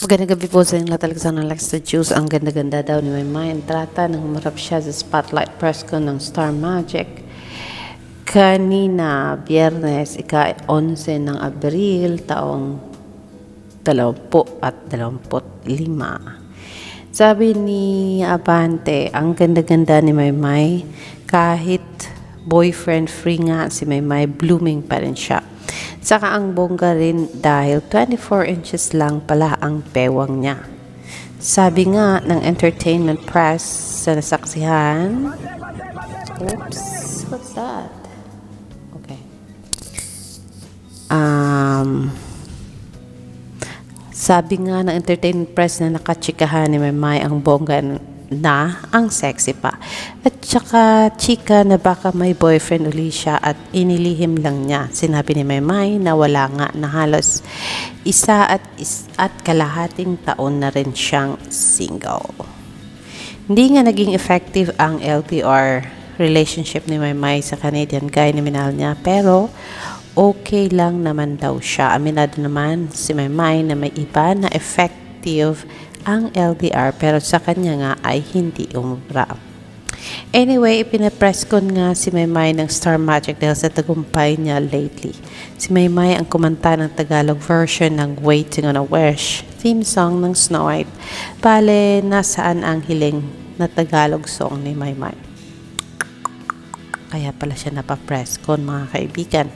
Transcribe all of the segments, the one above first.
Magandang gabi po sa inyo lahat talaga sa Alex the Juice. Ang ganda-ganda daw ni Maymay. Ang trata nang umarap siya sa spotlight press ko ng Star Magic. Kanina, biyernes, ika-11 ng Abril, taong 20 at 25. Sabi ni Abante, ang ganda-ganda ni Maymay, kahit boyfriend free nga si Maymay, blooming pa rin siya. Saka ang bongga rin dahil 24 inches lang pala ang pewang niya. Sabi nga ng entertainment press sa nasaksihan, Oops, what's that? Okay. Um, sabi nga ng entertainment press na nakachikahan ni Maymay ang bongga na ang sexy pa. At saka chika na baka may boyfriend uli siya at inilihim lang niya. Sinabi ni Maymay na wala nga na halos isa at, is, at kalahating taon na rin siyang single. Hindi nga naging effective ang LDR relationship ni Maymay sa Canadian guy na minahal niya pero okay lang naman daw siya. Aminado naman si Maymay na may iba na effective ang LDR pero sa kanya nga ay hindi umubra. Anyway, ipinapress con nga si Maymay ng Star Magic dahil sa tagumpay niya lately. Si Maymay ang kumanta ng Tagalog version ng Waiting on a Wish, theme song ng Snow White. Bale, nasaan ang hiling na Tagalog song ni Maymay? Kaya pala siya napapress con mga kaibigan.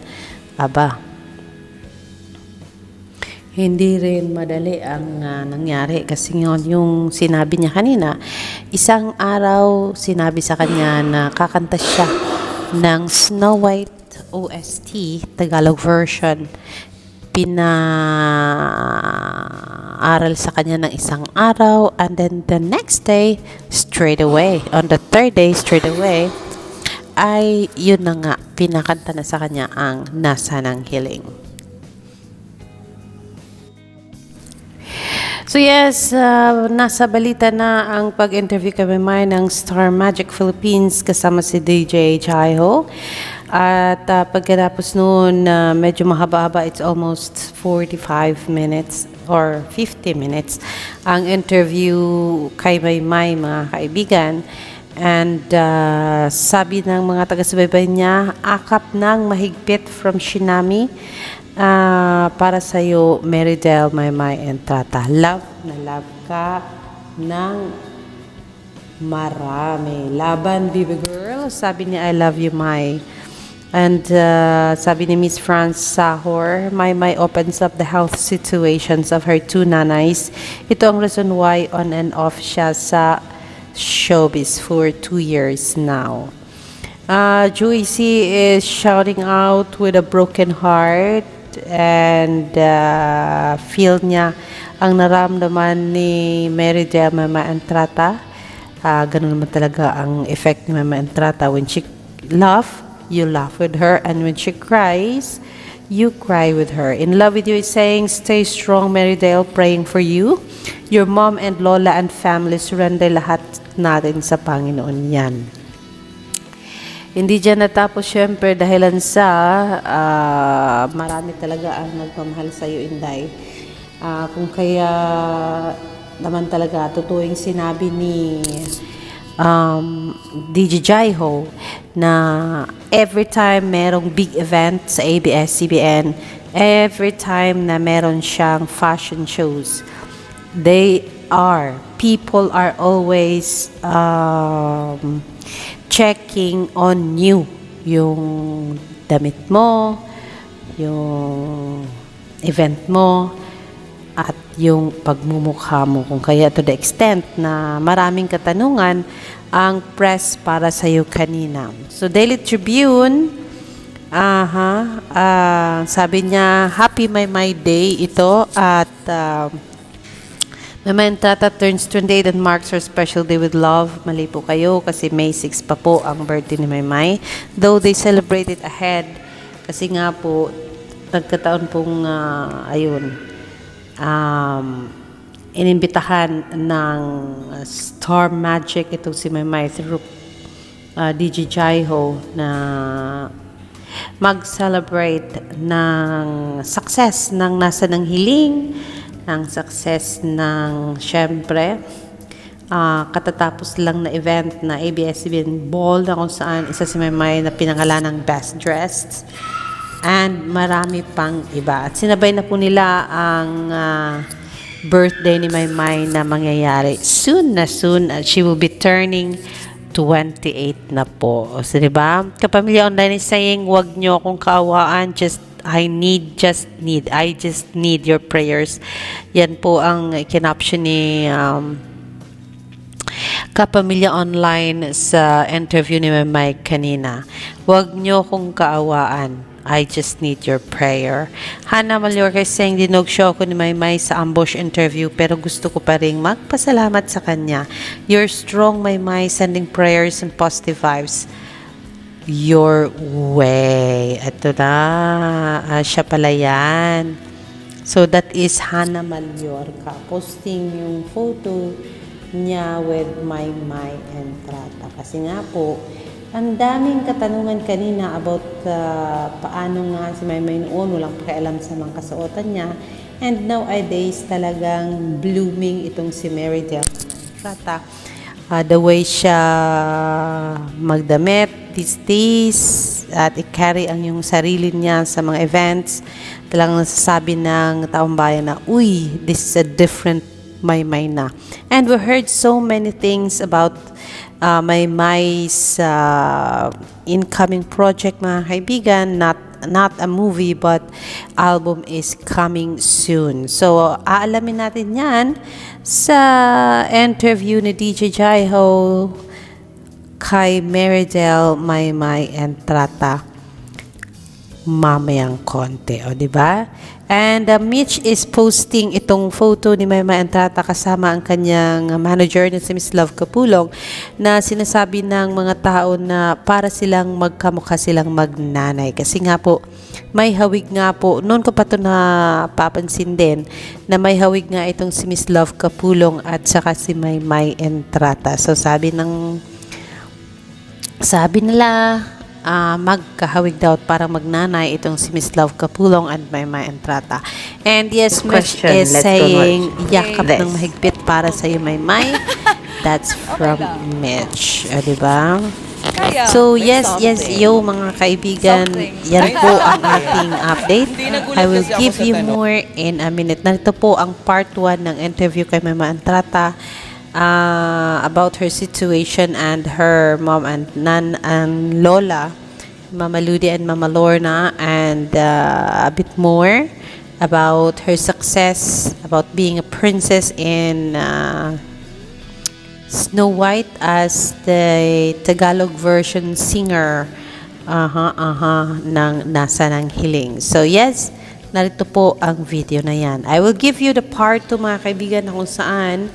Aba, hindi rin madali ang ah, nangyari kasi yun, yung sinabi niya kanina, isang araw sinabi sa kanya na kakanta siya ng Snow White OST, Tagalog version. Pinaaral sa kanya ng isang araw and then the next day, straight away, on the third day, straight away, ay yun na nga, pinakanta na sa kanya ang Nasa ng Hiling. So yes, uh, nasa balita na ang pag-interview kami may ng Star Magic Philippines kasama si DJ Chaiho. At uh, pagkatapos noon, uh, medyo mahaba-haba, it's almost 45 minutes or 50 minutes ang interview kay Maymay, mga kaibigan. And uh, sabi ng mga taga-subaybay niya, akap ng mahigpit from Shinami Ah, para sa iyo, Meridel, Maymay, and Tata. Love na love ka ng marami. Laban, baby girl. Sabi niya, I love you, May. And uh, sabi ni Miss France Sahor, May May opens up the health situations of her two nanays. Ito ang reason why on and off siya sa showbiz for two years now. Uh, Joycey is shouting out with a broken heart and uh, feel niya ang naramdaman ni Mary Del Mama Entrata. Uh, ganun naman talaga ang effect ni Mama Entrata. When she laugh, you laugh with her. And when she cries, you cry with her. In love with you is saying, stay strong, Mary Dale, praying for you. Your mom and Lola and family, surrender lahat natin sa Panginoon yan. Hindi dyan natapos syempre dahilan sa ah, marami talaga ang nagmamahal sa iyo, Inday. Ah, kung kaya naman talaga totoo yung sinabi ni um, DJ Jaiho na every time merong big event sa ABS-CBN, every time na meron siyang fashion shows, they are, people are always um, checking on you. Yung damit mo, yung event mo, at yung pagmumukha mo. Kung kaya to the extent na maraming katanungan ang press para sa iyo kanina. So Daily Tribune, aha, ah, sabi niya, Happy My My Day ito at ah, Mama Tata turns 28 and marks her special day with love. Mali po kayo kasi May 6 pa po ang birthday ni Maymay. Though they celebrate it ahead kasi nga po nagkataon pong ah, ayun um, inimbitahan ng uh, Star Magic itong si Maymay through uh, DJ Jaiho na mag-celebrate ng success ng nasa ng hiling ang success ng, syempre, ah, katatapos lang na event na ABS-CBN Ball na kung saan isa si Maymay na pinangalan ng Best Dressed and marami pang iba. At sinabay na po nila ang ah, birthday ni Maymay na mangyayari soon na soon at she will be turning 28 na po. So, diba? Kapamilya Online is saying, wag nyo akong kaawaan, just I need, just need, I just need your prayers. Yan po ang kinoption ni um, Kapamilya Online sa interview ni Mike kanina. Huwag nyo kong kaawaan. I just need your prayer. Hannah Mallorca is saying, dinog siya ako ni Maymay sa ambush interview pero gusto ko pa rin magpasalamat sa kanya. You're strong, Maymay, sending prayers and positive vibes your way. Ito na. Ah, siya pala yan. So, that is Hannah Mallorca posting yung photo niya with my my and Trata. Kasi nga po, ang daming katanungan kanina about uh, paano nga si Maymay noon, walang pakialam sa mga kasuotan niya. And nowadays, talagang blooming itong si Mary Del Trata. Uh, the way siya magdamit these days at i-carry ang yung sarili niya sa mga events talagang nasasabi ng taong bayan na uy, this is a different Maymay na. And we heard so many things about uh, Maymay's uh, incoming project mga kaibigan, not not a movie but album is coming soon. So, aalamin natin yan sa interview ni DJ Jaiho kay Meridel, Maymay, and Trata mamayang konti, o di ba? And uh, Mitch is posting itong photo ni Maymay and Trata kasama ang kanyang manager na si Miss Love Kapulong na sinasabi ng mga tao na para silang magkamukha silang magnanay. Kasi nga po, may hawig nga po, noon ko pa ito na papansin din, na may hawig nga itong si Miss Love Kapulong at saka si Maymay and Trata. So sabi ng sabi nila, ah, magkahawig daw at parang magnanay itong si Miss Love Kapulong and Maymay Entrata. And yes, Mitch Question, is saying, yakap This. ng mahigpit para sa iyo, Maymay. That's from Mitch. O, diba? Kaya, So, yes, yes, something. yo, mga kaibigan, Something. yan po ang ating update. I will give you more in a minute. Narito po ang part 1 ng interview kay Mama Antrata uh, about her situation and her mom and nan and lola, Mama Ludi and Mama Lorna, and uh, a bit more about her success, about being a princess in uh, Snow White as the Tagalog version singer aha aha ng Nasa ng Hiling. So yes, narito po ang video na yan. I will give you the part to mga kaibigan kung saan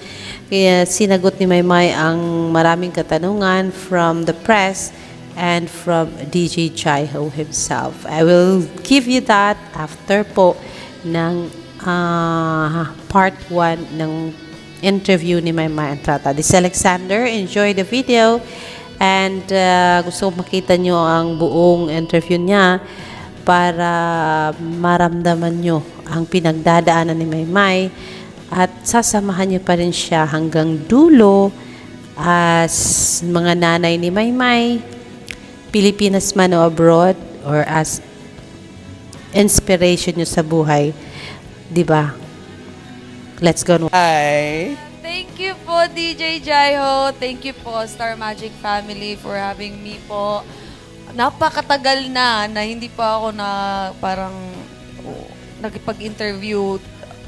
eh, sinagot ni Maymay ang maraming katanungan from the press and from DJ Chaiho himself. I will give you that after po ng ah, part 1 ng interview ni Maymay Entrata. This is Alexander. Enjoy the video. And uh, gusto ko makita nyo ang buong interview niya para maramdaman nyo ang pinagdadaanan ni Maymay at sasamahan nyo pa rin siya hanggang dulo as mga nanay ni Maymay, Pilipinas man o abroad, or as inspiration nyo sa buhay. 'Di ba? Let's go. Hi. Thank you po, DJ Jaiho. Thank you po, Star Magic Family, for having me po. Napakatagal na na hindi pa ako na parang oh, nagpag-interview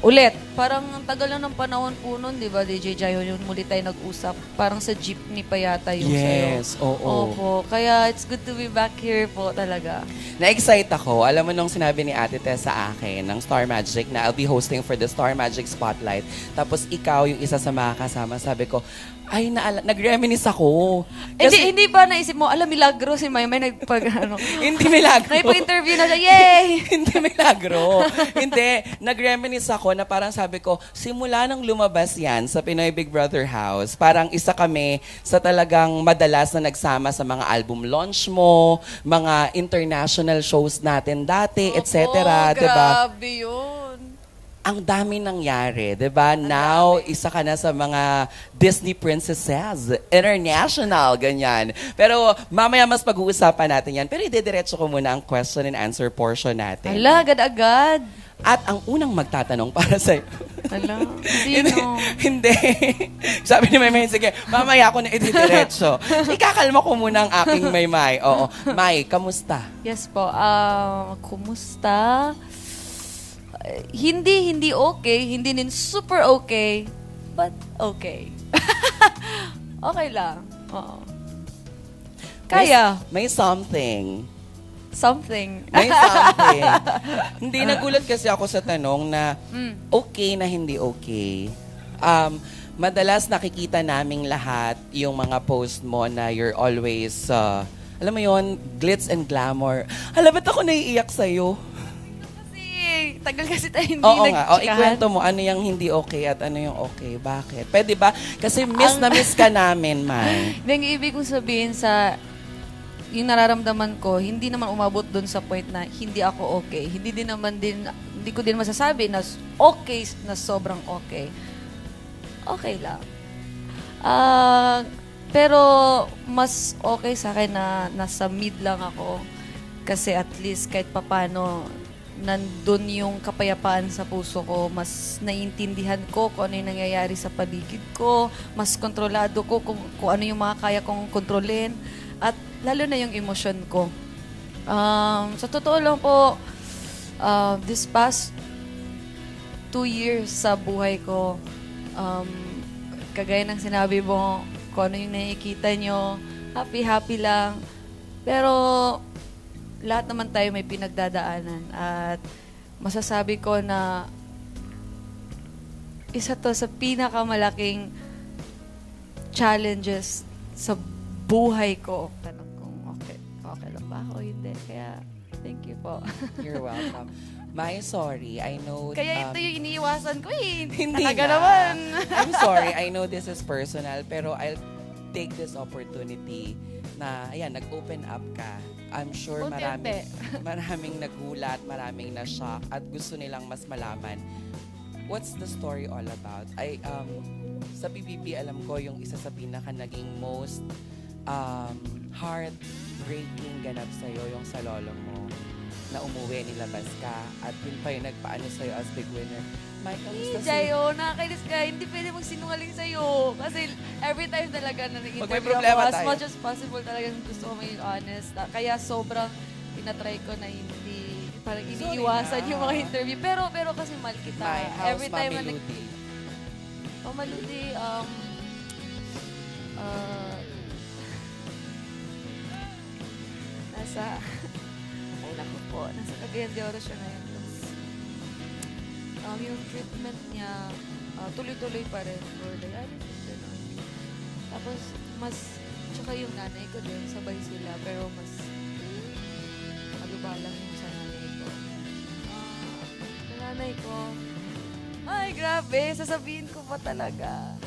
ulit. Parang ang tagal na ng panahon po nun, di ba, DJ Jaiho, yung muli tayo nag-usap. Parang sa jeepney pa yata yung Yes, sayo. oo. Opo. Kaya it's good to be back here po talaga. Na-excite ako. Alam mo nung sinabi ni Ate Tess sa akin ng Star Magic na I'll be hosting for the Star Magic Spotlight. Tapos ikaw yung isa sa mga kasama. Sabi ko, ay, naala- nag-reminisce ako. hindi, hindi ba naisip mo, alam, milagro si Maymay nagpag, ano, hindi milagro. nagpag-interview na siya, yay! hindi milagro. hindi. Nag-reminisce ako na parang sabi ko, simula nang lumabas yan sa Pinoy Big Brother House, parang isa kami sa talagang madalas na nagsama sa mga album launch mo, mga international shows natin dati, etc. Diba? grabe yun. ang dami nangyari, 'di ba? Now, isa ka na sa mga Disney princesses, international, ganyan. Pero mamaya mas pag-uusapan natin 'yan. Pero idediretso ko muna ang question and answer portion natin. Hala, agad-agad. At ang unang magtatanong para sa Hala, hindi, sino? hindi. Sabi ni Maymay, sige, mamaya ako na ididiretso. Ikakalma ko muna ang aking Maymay. Oo. May, kamusta? Yes po. Ah, kumusta? Eh, hindi, hindi okay. Hindi din super okay. But okay. okay lang. Oo. Kaya. May, may something. Something. May something. hindi, nagulat kasi ako sa tanong na Mm. okay na hindi okay. Um, madalas nakikita naming lahat yung mga post mo na you're always, uh, alam mo yon glitz and glamour. Hala, ba't ako naiiyak sa'yo? Kasi, tagal kasi tayo hindi Oo nga. O, nagchikahan. ikwento mo ano yung hindi okay at ano yung okay. Bakit? Pwede ba? Kasi miss na miss ka namin, May. Hindi, ang ibig kong sabihin sa yung nararamdaman ko, hindi naman umabot doon sa point na hindi ako okay. Hindi din naman din, hindi ko din masasabi na okay na sobrang okay. Okay lang. Ah, pero mas okay sa akin na nasa mid lang ako. Kasi at least kahit papano, nandun yung kapayapaan sa puso ko. Mas naiintindihan ko kung ano yung nangyayari sa paligid ko. Mas kontrolado ko kung, kung ano yung mga kaya kong kontrolin. At lalo na yung emosyon ko. Um, sa totoo lang po, uh, this past two years sa buhay ko, um, kagaya ng sinabi mo, kung ano yung nakikita nyo, happy-happy lang. Pero lahat naman tayo may pinagdadaanan at masasabi ko na isa to sa pinakamalaking challenges sa buhay ko. Tanong kung okay, okay lang ba ako? Hindi. Kaya, thank you po. You're welcome. May, sorry. I know... Kaya um, ito yung iniiwasan ko eh. Hindi Talaga na. naman. I'm sorry. I know this is personal, pero I'll take this opportunity na, ayan, nag-open up ka. I'm sure Unti-unti. maraming, maraming nagulat, maraming na-shock, at gusto nilang mas malaman. What's the story all about? I, um, sa PBB, alam ko yung isa sa pinaka naging most um, heartbreaking ganap sa'yo, yung sa lolo mo na umuwi, nilabas ka, at yun pa yung nagpaano sa'yo as big winner. Mike, kamusta Hey, si- Jayo, nakakainis ka. Hindi pwede magsinungaling sa'yo. Kasi every time talaga na Pag may nag-interview problema ako, as tayo. much as possible talaga gusto ko maging honest. Ah, Kaya sobrang pinatry ko na hindi, parang iniiwasan na. yung mga interview. Pero pero kasi mahal kita. My house, every time na Mami nag... Ludi. Oh, um... Uh, nasa... Ay, naku po. Nasa Cagayan de Oro siya ngayon. Tapos, um, yung treatment niya, ah, tuloy-tuloy pa rin for dialysis. Ganun. Tapos, mas... Tsaka yung nanay ko din, sabay sila. Pero mas... Malubalang yung sa nanay ko. Ah, sa nanay ko, ay, grabe. Sasabihin ko pa talaga.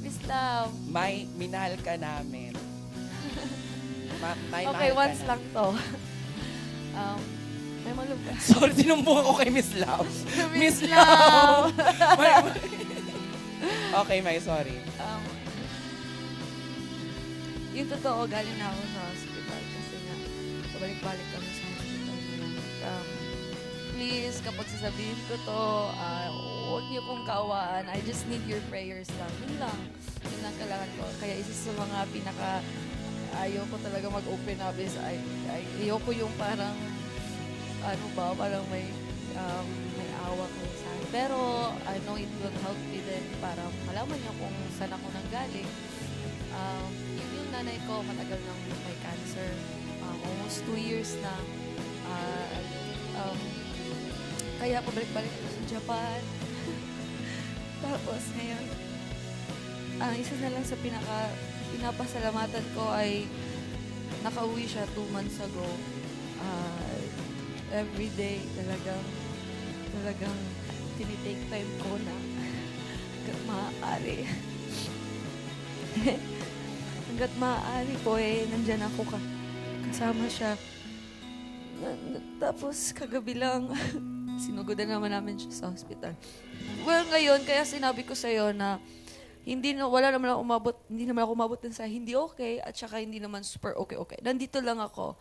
Miss Love. May, minahal ka namin. Ma, may Okay, mahal ka once na- lang to. um, may maluga. Sorry, tinumbong ako kay Miss Love. Miss Love. May- okay, may sorry. um, yung totoo, galing na ako sa hospital kasi nga, pabalik-balik kami sa hospital. Um, please, kapag sasabihin ko to, ah, huwag niyo kong kaawaan. I just need your prayers lang. Yun lang. Yun lang kailangan ko. Kaya isa sa mga pinaka ayaw ko talaga mag-open up is ay, ay, ayoko yung parang ano ba, parang may um, may awa kayo sa akin. Pero I know it will help me din para malaman niyo kung saan ako nanggaling. Um, yun yung nanay ko, matagal nang may cancer. Um, almost two years na. Ah, um, kaya pabalik-balik ako sa Japan. Tapos ngayon, ang isa na lang sa pinaka pinapasalamatan ko ay nakauwi siya two months ago. Ah, every day talagang talagang tinitake time ko na maaari. hanggat maaari po eh, nandyan ako ka kasama siya. Na- na- tapos kagabi lang, Sinugodan naman namin siya sa hospital. Well, ngayon, kaya sinabi ko sa'yo na hindi na, wala naman ako umabot, hindi naman ako umabot dun sa hindi okay at saka hindi naman super okay-okay. Nandito lang ako.